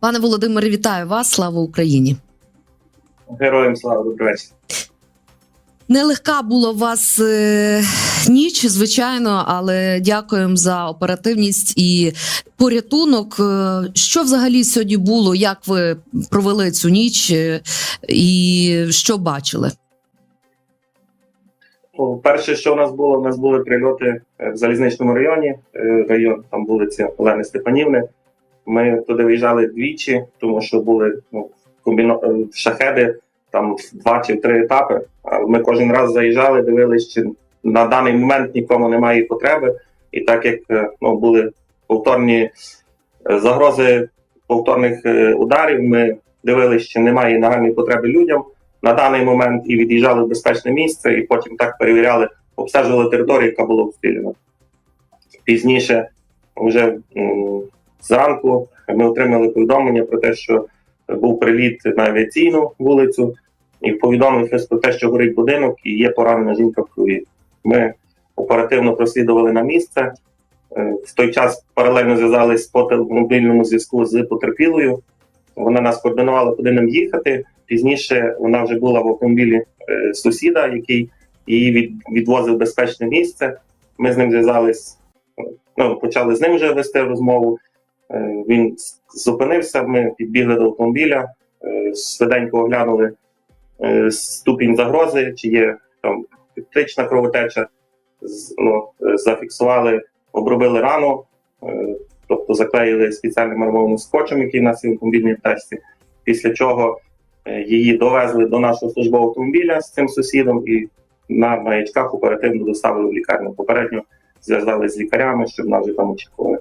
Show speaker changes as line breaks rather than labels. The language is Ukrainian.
Пане Володимире, вітаю вас! Слава Україні!
Героям слава добрий вечір.
Нелегка була у вас е, ніч, звичайно, але дякуємо за оперативність і порятунок. Е, Що взагалі сьогодні було? Як ви провели цю ніч е, і що бачили?
Перше, що у нас було, у нас були прильоти е, в залізничному районі, район там вулиця Олени Степанівни. Ми туди виїжджали двічі, тому що були ну, комбіно... е, шахеди там в два чи три етапи. Ми кожен раз заїжджали, дивилися, чи на даний момент нікому немає потреби. І так як е, ну, були повторні е, загрози повторних ударів, ми дивилися, чи немає нагальної потреби людям на даний момент і від'їжджали в безпечне місце, і потім так перевіряли, обстежували територію, яка була обстріляна. Пізніше, вже зранку, ми отримали повідомлення про те, що був приліт на авіаційну вулицю, і повідомив щось про те, що горить будинок і є поранена жінка в крові. Ми оперативно прослідували на місце. Е, В той час паралельно зв'язались по мобільному зв'язку з потерпілою. Вона нас координувала, куди нам їхати. Пізніше вона вже була в автомобілі е, сусіда, який її від, відвозив в безпечне місце. Ми з ним зв'язались, ну, почали з ним вже вести розмову. Е, він зупинився, ми підбігли до автомобіля, е, швиденько оглянули е, ступінь загрози, чи є там критична кровотеча, ну, зафіксували, обробили рану, тобто заклеїли спеціальним армовим скотчем, який в нас є в автомобільній тесті. Після чого її довезли до нашого службового автомобіля з цим сусідом і на маячках оперативно доставили в лікарню. Попередньо зв'язали з лікарями, щоб нас вже там очікували.